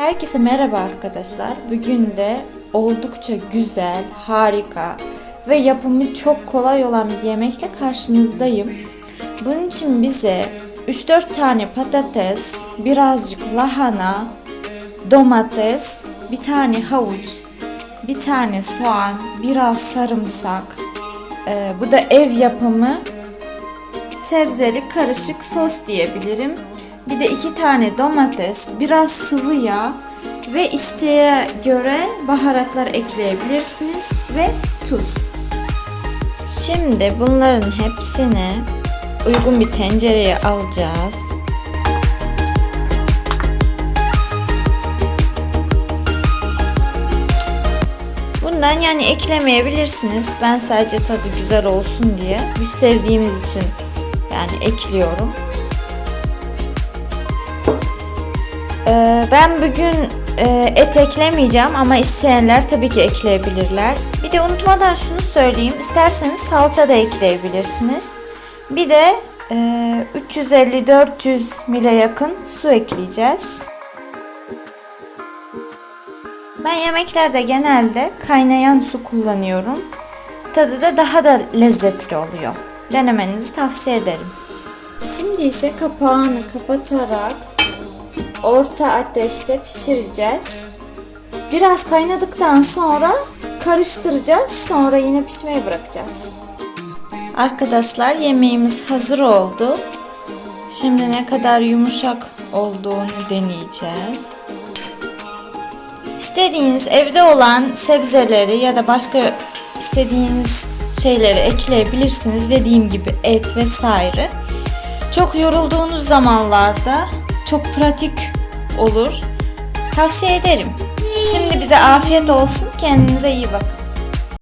Herkese merhaba arkadaşlar. Bugün de oldukça güzel, harika ve yapımı çok kolay olan bir yemekle karşınızdayım. Bunun için bize 3-4 tane patates, birazcık lahana, domates, bir tane havuç, bir tane soğan, biraz sarımsak, e, bu da ev yapımı sebzeli karışık sos diyebilirim. Bir de iki tane domates, biraz sıvı yağ ve isteğe göre baharatlar ekleyebilirsiniz ve tuz. Şimdi bunların hepsini uygun bir tencereye alacağız. Bundan yani eklemeyebilirsiniz. Ben sadece tadı güzel olsun diye biz sevdiğimiz için yani ekliyorum. Ee, ben bugün e, et eklemeyeceğim ama isteyenler tabii ki ekleyebilirler. Bir de unutmadan şunu söyleyeyim. İsterseniz salça da ekleyebilirsiniz. Bir de e, 350-400 mile yakın su ekleyeceğiz. Ben yemeklerde genelde kaynayan su kullanıyorum. Tadı da daha da lezzetli oluyor. Denemenizi tavsiye ederim. Şimdi ise kapağını kapatarak orta ateşte pişireceğiz. Biraz kaynadıktan sonra karıştıracağız. Sonra yine pişmeye bırakacağız. Arkadaşlar yemeğimiz hazır oldu. Şimdi ne kadar yumuşak olduğunu deneyeceğiz. İstediğiniz evde olan sebzeleri ya da başka istediğiniz şeyleri ekleyebilirsiniz. Dediğim gibi et vesaire. Çok yorulduğunuz zamanlarda çok pratik olur. Tavsiye ederim. Şimdi bize afiyet olsun. Kendinize iyi bakın.